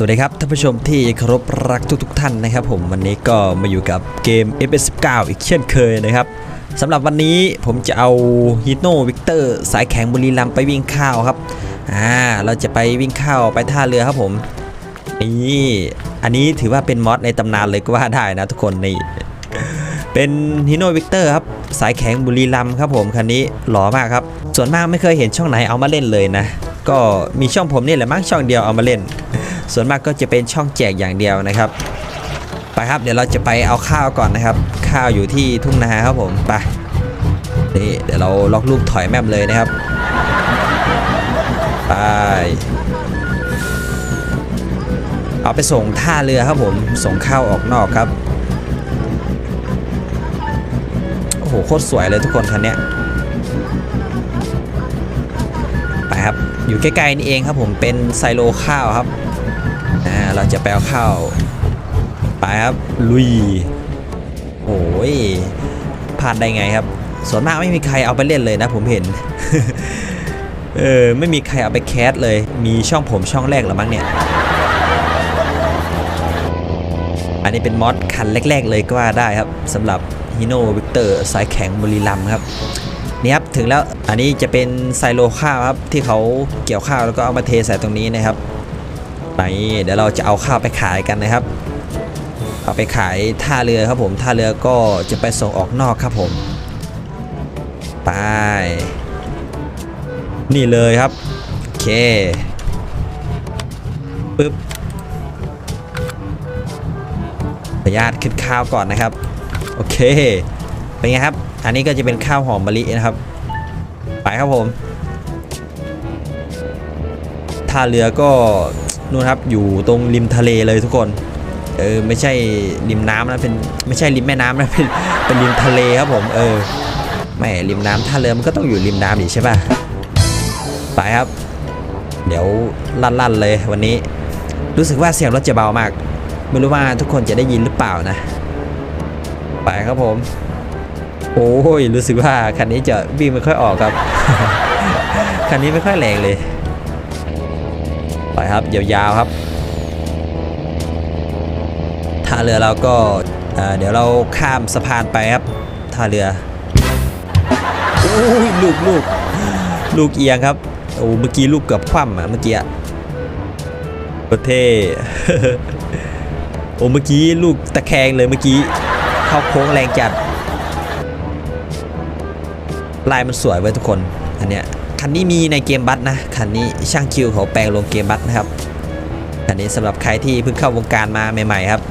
สวัสดีครับท่านผู้ชมที่เคารพรักทุกๆท่านนะครับ ผมวันนี้ก็มาอยู่กับเกม F19 อีกเช่นเคยนะครับสำหรับวันนี้ผมจะเอาฮิโนวิกเตอร์สายแข็งบุรีรัมไปวิ่งข้าวครับอ่าเราจะไปวิ่งข้าวไปท่าเรือครับผมนี่อันนี้ถือว่าเป็นมอดในตำนานเลยก็ว่าได้นะทุกคนนี่เป็นฮิโนวิกเตอร์ครับสายแข็งบุรีรัมครับผมคันนี้หล่อมากครับส่วนมากไม่เคยเห็นช่องไหนเอามาเล่นเลยนะ ก็มีช่องผมนี่แหละมั้งช่องเดียวเอามาเล่น ส่วนมากก็จะเป็นช่องแจกอย่างเดียวนะครับไปครับเดี๋ยวเราจะไปเอาข้าวก่อนนะครับ ข้าวอยู่ที่ทุ่งนาครับผมไปนี่เดี๋ยวเราล็อกลูกถอยแมมเลยนะครับไปเอาไปส่งท่าเรือครับผมส่งข้าวออกนอกครับโอ้โหโคตรสวยเลยทุกคนคันเนี้ยไปครับอยู่ใกล้ๆนี่เองครับผมเป็นไซโลข้าวครับ อ่าเราจะไปเอาข้าวไปครับลุยโอ้ยพลาดได้ไงครับ ส่วนมากไม่มีใครเอาไปเล่นเลยนะผมเห็น เออไม่มีใครเอาไปแคสเลย มีช่องผมช่องแรกหรือมั้งเนี่ย อันนี้เป็นมอดคันแรก ๆ เลยก็ว่าได้ครับสำหรับฮิโนวิกเตอร์สายแข็งบุรีรัมครับนี่ครับถึงแล้วอันนี้จะเป็นไซโลข้าวครับที่เขาเกี่ยวข้าวแล้วก็เอามาเทใส่ตรงนี้นะครับ ไปเดี๋ยวเราจะเอาข้าวไปขายกันนะครับ เอาไปขายท่าเรือครับผมท่าเรือก็จะไปส่งออกนอกครับผม ไป นี่เลยครับ โอเคปึ๊บขออนุญาตขึ้นข้าวก่อนนะครับ โอเค เป็นไงครับ อันนี้ก็จะเป็นข้าวหอมมะลินะครับ ไปครับผมท่าเรือก็ นู่นครับอยู่ตรงริมทะเลเลยทุกคนเออไม่ใช่ริมน้ำนะเป็นไม่ใช่ริมแม่น้ำนะเป็นเป็นริมทะเลครับผมเออแม่ริมน้ำท่าเรือมันก็ต้องอยู่ริมน้ำอีกใช่ป่ะไปครับ เดี๋ยวลั่นๆเลยวันนี้ รู้สึกว่าเสียงรถจะเบามาก ไม่รู้ว่าทุกคนจะได้ยินหรือเปล่านะ ไปครับผม โอ้ยรู้สึกว่าคันนี้จะวิ่งไม่ค่อยออกครับ คันนี้ไม่ค่อยแรงเลย ไปครับยาวๆครับท่าเรือเราก็เอ่อเดี๋ยวเราข้ามสะพานไปครับท่าเรือโอ้ยลูกลูกลูกเอียงครับโอ้เมื่อกี้ลูกเกือบคว่ำอะเมื่อกี้อะประเทศโอ้เมื่อกี้ลูกตะแคงเลยเมื่อกี้เข้าโค้งแรงจัดลายมันสวยไว้ยทุกคนอันเนี้ย คันนี้มีในเกมบัตนะคันนี้ช่างคิวเขาแปลงลงเกมบัตนะครับคันนี้สำหรับใครที่เพิ่งเข้าวงการมาใหม่ๆครับ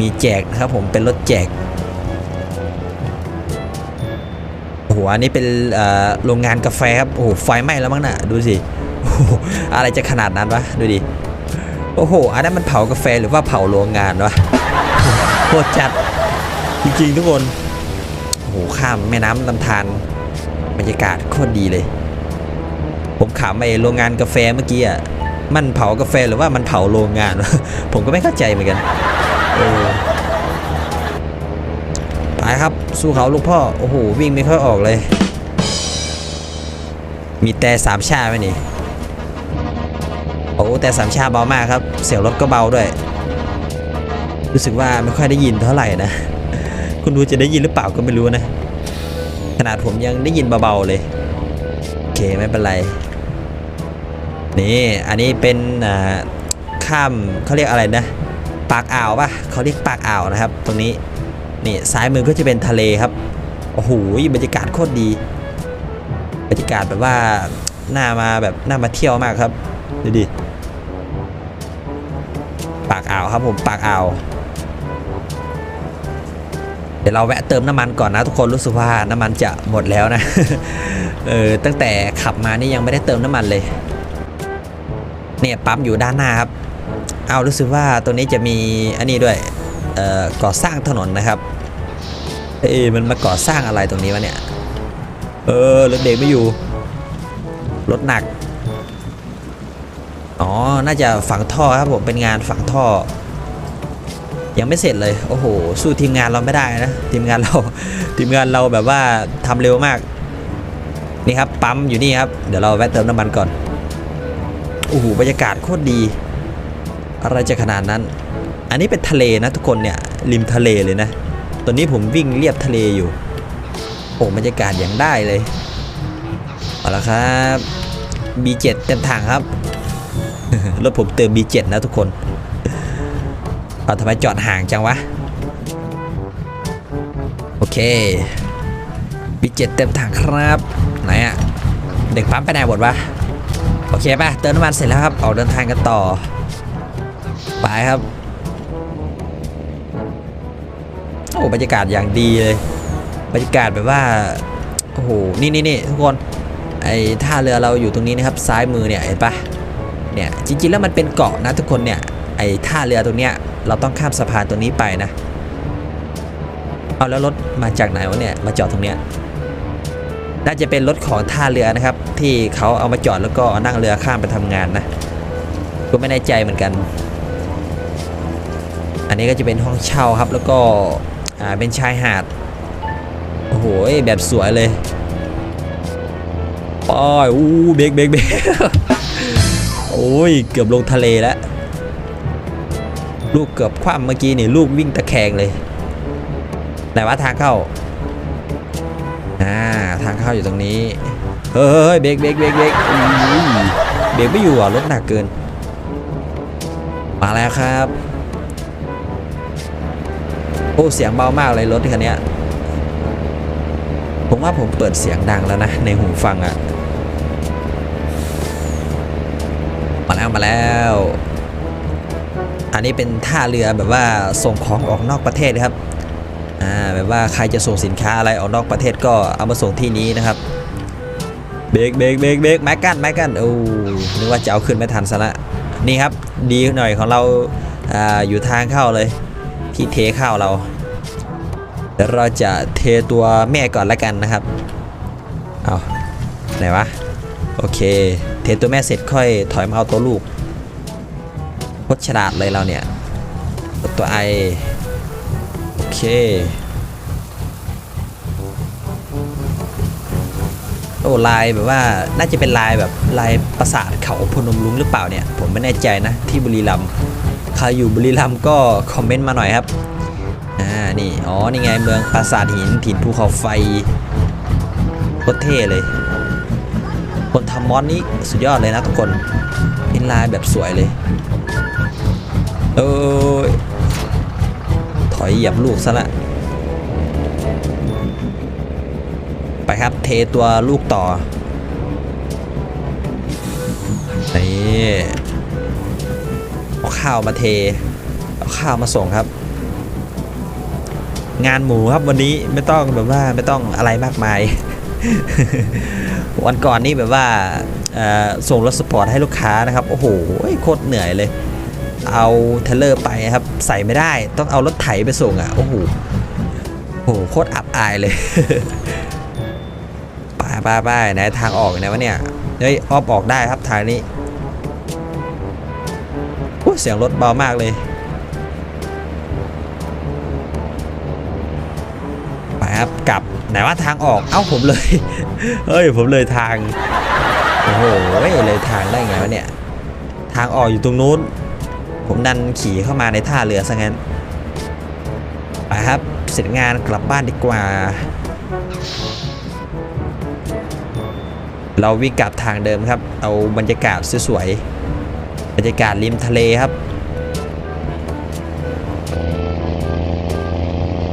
มีแจกนะครับผมเป็นรถแจกโอ้โหอันนี้เป็นโรงงานกาแฟครับโอ้โหไฟไหม้แล้วมั้งน่ะดูสิโอ้โหอะไรจะขนาดนั้นวะดูดิโอ้โห อันนั้นมันเผากาแฟหรือว่าเผาโรงงานวะโคตรจัดจริงๆทุกคน โอ้โห ข้ามแม่น้ำลำธาร บรรยากาศโคตรดีเลย ผมขำไอโรงงานกาแฟเมื่อกี้อะมันเผากาแฟหรือว่ามันเผาโรงงาน ผมก็ไม่เข้าใจเหมือนกันเออไปครับสู้เขาลูกพ่อโอ้โหวิ่งไม่ค่อยออกเลย มีแต่สามชาไหมนี่โอ้แต่สามชาเบามากครับ เสียงรถก็เบาด้วย รู้สึกว่าไม่ค่อยได้ยินเท่าไหร่นะ คุณดูจะได้ยินหรือเปล่าก็ไม่รู้นะ นาดผมยังได้ยินเบาๆเลย โอเคไม่เป็นไร นี่อันนี้เป็นอ่าข้ามเขาเรียกอะไรนะ ปากอ่าวปะเขาเรียกปากอ่าวนะครับ ตรงนี้นี่ซ้ายมือก็จะเป็นทะเลครับโอ้โหบรรยากาศโคตรดี บรรยากาศแบบว่าน่ามาแบบน่ามาเที่ยวมากครับดูดิปากอ่าวครับผมปากอ่าว เดี๋ยวเราแวะเติมน้ำมันก่อนนะทุกคนรู้สึกว่าน้ำมันจะหมดแล้วนะเออตั้งแต่ขับมานี่ยังไม่ได้เติมน้ำมันเลย เนี่ยปั๊มอยู่ด้านหน้าครับ เอารู้สึกว่าตัวนี้จะมีอันนี้ด้วยเอ่อก่อสร้างถนนนะครับเอ้มันมาก่อสร้างอะไรตรงนี้วะเนี่ยเออรถเด็กไม่อยู่รถหนักอ๋อน่าจะฝังท่อครับผมเป็นงานฝังท่อ ยังไม่เสร็จเลย โอ้โห สู้ทีมงานเราไม่ได้นะ ทีมงานเรา ทีมงานเราแบบว่าทำเร็วมาก นี่ครับ ปั๊มอยู่นี่ครับ เดี๋ยวเราแวะเติมน้ำมันก่อน โอ้โห บรรยากาศโคตรดี อะไรจะขนาดนั้น อันนี้เป็นทะเลนะทุกคนเนี่ย ริมทะเลเลยนะ ตอนนี้ผมวิ่งเรียบทะเลอยู่ โอ้บรรยากาศอย่างได้เลย เอาละครับ B7 เต็มถังครับ รถผมเติม B7 นะทุกคน เอาทำไมจอดห่างจังวะ โอเค B7 เต็มถังครับ ไหนอะเด็กปั๊มไปไหนหมดวะ โอเคป่ะ เติมน้ำมันเสร็จแล้วครับ ออกเดินทางกันต่อ ไปครับ โอ้บรรยากาศอย่างดีเลย บรรยากาศแบบว่า โอ้โห นี่นี่นี่ทุกคน ไอ้ท่าเรือเราอยู่ตรงนี้นะครับ ซ้ายมือเนี่ยเห็นปะเนี่ย จริงๆแล้วมันเป็นเกาะนะทุกคนเนี่ย ไอ้ท่าเรือตรงเนี้ย เราต้องข้ามสะพานตรงนี้ไปนะ เอาแล้วรถมาจากไหนวะเนี่ย มาจอดตรงเนี้ย น่าจะเป็นรถของท่าเรือนะครับ ที่เขาเอามาจอดแล้วก็นั่งเรือข้ามไปทำงานนะ ก็ไม่แน่ใจเหมือนกัน อันนี้ก็จะเป็นห้องเช่าครับ แล้วก็อ่าเป็นชายหาด โอ้โหแบบสวยเลยป้ายอู้เบรกเบรกเบรกโอ้ย เกือบลงทะเลแล้ว ลูกเกือบคว่ำเมื่อกี้นี่ลูกวิ่งตะแคงเลยไหนว่าทางเข้าอ่าทางเข้าอยู่ตรงนี้ เฮ้ยเบรกเบรกเบรกเบรกเบรกไม่อยู่อะรถหนักเกิน มาแล้วครับ โอ้เสียงเบามากเลยรถคันนี้ผมว่าผมเปิดเสียงดังแล้วนะ ในหูฟังอะมาแล้วมาแล้ว นนี้เป็นท่าเรือแบบว่าส่งของออกนอกประเทศครับอ่าแบบว่าใครจะส่งสินค้าอะไรออกนอกประเทศก็เอามาส่งที่นี้นะครับเบรกเบรกเบรกเบรกไม้กั้นไม้กั้นโอ้นึกว่าจะเอาขึ้นไม่ทันซะละนี่ครับดีหน่อยของเราอ่าอยู่ทางเข้าเลยที่เทข้าวเราเดี๋ยวเราจะเทตัวแม่ก่อนละกันนะครับเอาไหนวะโอเค เทตัวแม่เสร็จค่อยถอยมาเอาตัวลูก โคตรฉลาดเลยเราเนี่ยกดตัวไอโอเคโอ้ลายแบบว่าน่าจะเป็นลายแบบลายปราสาทเขาพนมรุ้งหรือเปล่าเนี่ย ผมไม่แน่ใจนะที่บุรีรัมย์ใครอยู่บุรีรัมย์ก็คอมเมนต์มาหน่อยครับอ่านี่อ๋อนี่ไงเมืองปราสาทหินถิ่นภูเขาไฟโคตรเท่เลย คนทำมอสนี้สุดยอดเลยนะทุกคนเป็นลายแบบสวยเลย เอ้ยถอยเหยียบลูกซะละ ไปครับเทตัวลูกต่อ นี่เอาข้าวมาเท เอาข้าวมาส่งครับ งานหมูครับวันนี้ไม่ต้องแบบว่าไม่ต้องอะไรมากมาย วันก่อนนี่แบบว่าส่งรถสปอร์ตให้ลูกค้านะครับ โอ้โหโคตรเหนื่อยเลย เอาเทเลอร์ไปครับ ใส่ไม่ได้ต้องเอารถไถไปส่งอะโอ้โหโอ้โหโคตรอับอายเลยไป้าป้าป้าไหนทางออกไหนวะเนี่ยเฮ้ยอ้อมออกได้ครับทางนี้โอ้เสียงรถเบามากเลยไปครับกลับไหนว่าทางออกเอ้าผมเลยเฮ้ยผมเลยทางโอ้โหเลยทางได้ไงวะเนี่ยทางออกอยู่ตรงนู้น ผมดันขี่เข้ามาในท่าเรือซะงั้น ไปครับ เสร็จงานกลับบ้านดีกว่า เราวิ่งกลับทางเดิมครับ เอาบรรยากาศสวยๆ บรรยากาศริมทะเลครับ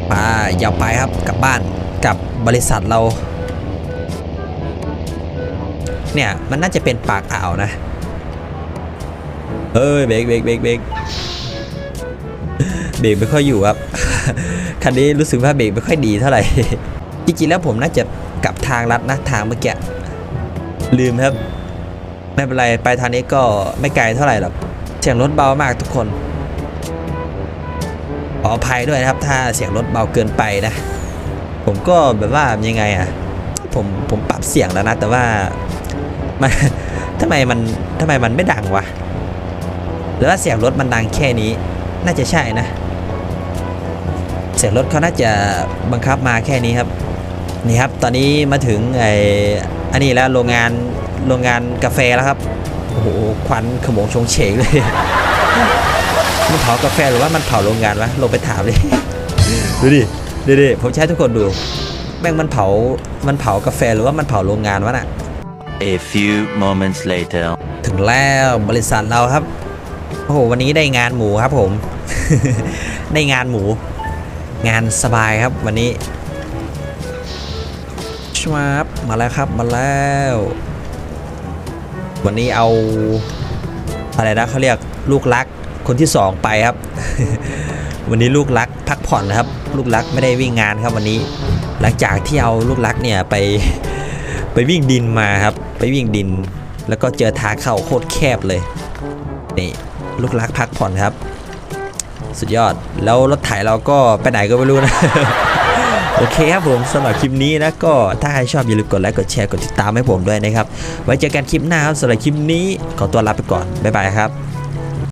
ไปยาวไปครับกลับบ้านกลับบริษัทเรา เนี่ย มันน่าจะเป็นปากอ่าวนะ เอ้ยเบรกเบรกเบรกเบรกเบรกไม่ค่อยอยู่ครับ คันนี้รู้สึกว่าเบรกไม่ค่อยดีเท่าไหร่ จริงๆแล้วผมน่าจะกลับทางลัดนะทางเมื่อกี้ลืมครับ ไม่เป็นไรไปทางนี้ก็ไม่ไกลเท่าไหร่หรอกเสียงรถเบามากทุกคนขออภัยด้วยนะครับ ถ้าเสียงรถเบาเกินไปนะ ผมก็แบบว่ายังไงอะผมผมปรับเสียงแล้วนะ แต่ว่ามันทำไมมันทำไมมันไม่ดังวะ หรือว่าเสียงรถมันดังแค่นี้น่าจะใช่นะ เสียงรถเขาน่าจะบังคับมาแค่นี้ครับนี่ครับตอนนี้มาถึงไอ้อันนี้แล้วโรงงานโรงงานกาแฟแล้วครับโอ้โหควันขโมงชงเฉงเลยมันเผากาแฟหรือว่ามันเผาโรงงานวะลงไปถามเลยดูดิดูดิผมจะใช้ทุกคนดูแม่งมันเผา มันเผากาแฟหรือว่ามันเผาโรงงานวะน่ะ A few moments later. ถึงแล้วบริษัทเราครับ โอ้โหวันนี้ได้งานหมูครับผม ได้งานหมู งานสบายครับวันนี้ชวาบมาแล้วครับมาแล้ว วันนี้เอาอะไรนะเขาเรียกลูกรักคนที่สองไปครับ วันนี้ลูกรักพักผ่อนนะครับ ลูกรักไม่ได้วิ่งงานครับวันนี้ หลังจากที่เอาลูกรักเนี่ยไปไปวิ่งดินมาครับ ไปวิ่งดิน แล้วก็เจอทางเข้าโคตรแคบเลยนี่ ลูกรักพักผ่อนครับ สุดยอดแล้วรถไถเราก็ไปไหนก็ไม่รู้นะโอเคครับผมสำหรับคลิปนี้นะก็ถ้าใครชอบอย่าลืมกดไลค์กดแชร์กดติดตามให้ผมด้วยนะครับ ไว้เจอกันคลิปหน้าครับสำหรับคลิปนี้ขอตัวลาไปก่อนบ๊ายบายครับ